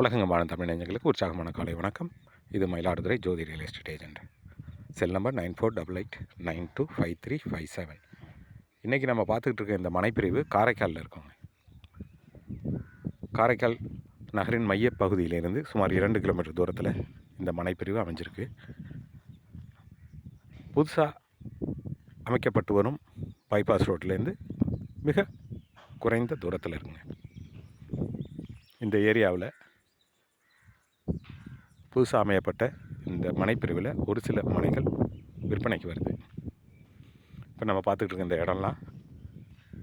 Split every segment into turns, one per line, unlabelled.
உலகங்கமான தமிழ் நெஞ்சங்களுக்கு உற்சாகமான காலை வணக்கம். இது Mayiladuthurai Jothi real estate agent. Cell number nine four double eight nine two five three five seven. இன்றைக்கி நம்ம பார்த்துக்கிட்டு இருக்க இந்த மனைப்பிரிவு காரைக்காலில் இருக்கோங்க காரைக்கால் நகரின் மையப்பகுதியிலிருந்து சுமார் இரண்டு கிலோமீட்டர் தூரத்தில் இந்த மனைப்பிரிவு அமைஞ்சிருக்கு. புதுசாக அமைக்கப்பட்டு வரும் பைபாஸ் ரோட்லேருந்து மிக குறைந்த தூரத்தில் இருக்குங்க. இந்த ஏரியாவில் புதுசாக அமையப்பட்ட இந்த மனைப்பிரிவில் ஒரு சில மனைகள் விற்பனைக்கு வருது. இப்போ நம்ம பார்த்துக்கிட்டு இருக்க இந்த இடம்லாம்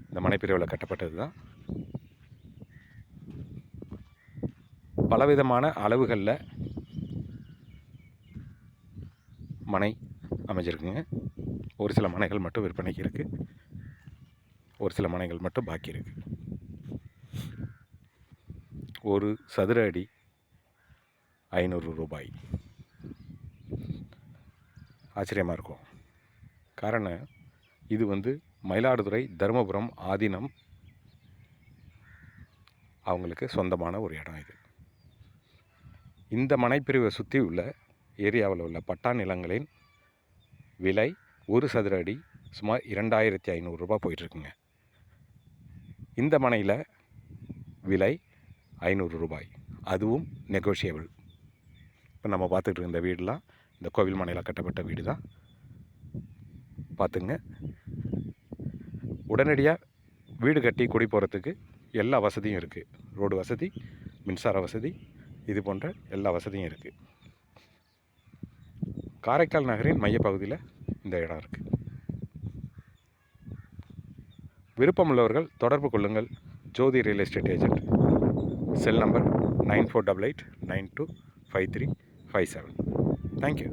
இந்த மனைப்பிரிவில் கட்டப்பட்டது தான் பலவிதமான அளவுகளில் மனை அமைஞ்சிருக்குங்க. ஒரு சில மனைகள் மட்டும் விற்பனைக்கு இருக்குது ஒரு சில மனைகள் மட்டும் பாக்கி இருக்குது ஒரு சதுர அடி ஐநூறு ரூபாய். ஆச்சரியமாக இருக்கும். காரணம் இது வந்து மயிலாடுதுறை தருமபுரம் ஆதீனம் அவங்களுக்கு சொந்தமான ஒரு இடம் இது. இந்த மனைப்பிரிவை சுற்றி உள்ள ஏரியாவில் உள்ள பட்டா நிலங்களின் விலை ஒரு சதுர அடி சுமார் இரண்டாயிரத்தி ஐநூறுரூபா போயிட்டுருக்குங்க. இந்த மனையில் விலை ஐநூறு ரூபாய். அதுவும் நெகோஷியபிள் இப்போ நம்ம பார்த்துட்டு இருந்த வீடெலாம் இந்த கோவில் மனையில் கட்டப்பட்ட வீடு தான் பார்த்துங்க. உடனடியாக வீடு கட்டி குடி போகிறதுக்கு எல்லா வசதியும் இருக்குது ரோடு வசதி மின்சார வசதி இது போன்ற எல்லா வசதியும் இருக்குது காரைக்கால் நகரின் மையப்பகுதியில் இந்த இடம் இருக்குது விருப்பமுள்ளவர்கள் தொடர்பு கொள்ளுங்கள். Jothi real estate agent. Cell number nine four double eight nine two five three five seven thank you